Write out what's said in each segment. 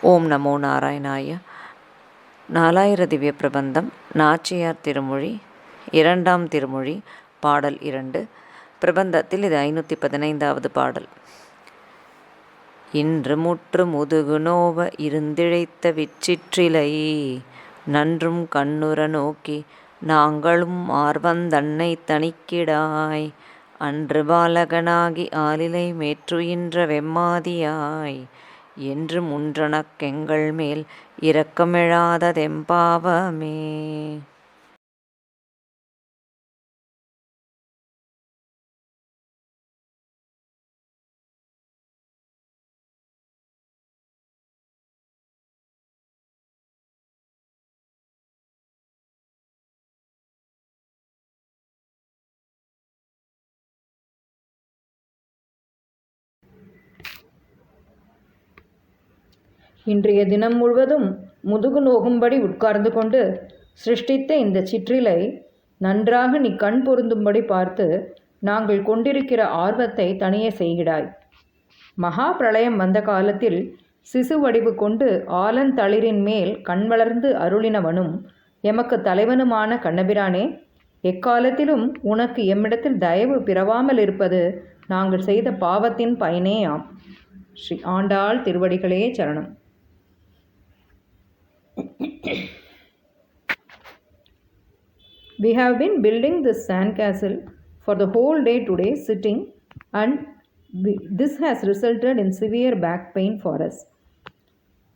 ஓம் நமோ நாராயணாய. நாலாயிர திவ்ய பிரபந்தம் நாச்சியார் திருமொழி இரண்டாம் திருமொழி பாடல் இரண்டு. பிரபந்தத்தில் இது ஐநூற்றி பதினைந்தாவது பாடல். இன்று முற்று முதுகு நோவ இருந்திழைத்த விச்சிற்றிலை நன்றும் கண்ணுற நோக்கி நாங்களும் ஆர்வந்தன்னை தணிக்கிடாய். அன்று பாலகனாகி ஆலிலை மேற்றுயின்ற வெம்மாதியாய். என்று முன்றனக்கெங்கள் மேல் இரக்கமிழாததெம்பாவமே இன்றைய தினம் முழுவதும் முதுகு நோகும்படி உட்கார்ந்து கொண்டு சிருஷ்டித்த இந்த சிற்றிலை நன்றாக நீ கண் பொருந்தும்படி பார்த்து நாங்கள் கொண்டிருக்கிற ஆர்வத்தை தனியே செய்கிறாய். மகா பிரளயம் வந்த காலத்தில் சிசு வடிவு கொண்டு ஆலந்தளிரின் மேல் கண் வளர்ந்து அருளினவனும் எமக்கு தலைவனுமான கண்ணபிரானே எக்காலத்திலும் உனக்கு எம்மிடத்தில் தயவு பிறவாமல் இருப்பது நாங்கள் செய்த பாவத்தின் பயனேயாம். ஸ்ரீ ஆண்டாள் திருவடிகளே சரணம். We have been building this sandcastle for the whole day today, sitting, and we- this has resulted in severe back pain for us.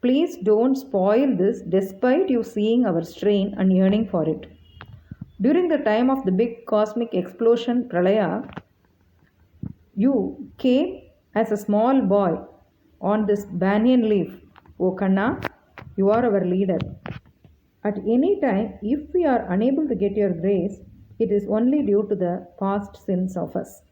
Please don't spoil this despite you seeing our strain and yearning for it. During the time of the big cosmic explosion, Pralaya, you came as a small boy on this banyan leaf. O Kanna, you are our leader. At any time, if we are unable to get your grace, it is only due to the past sins of us.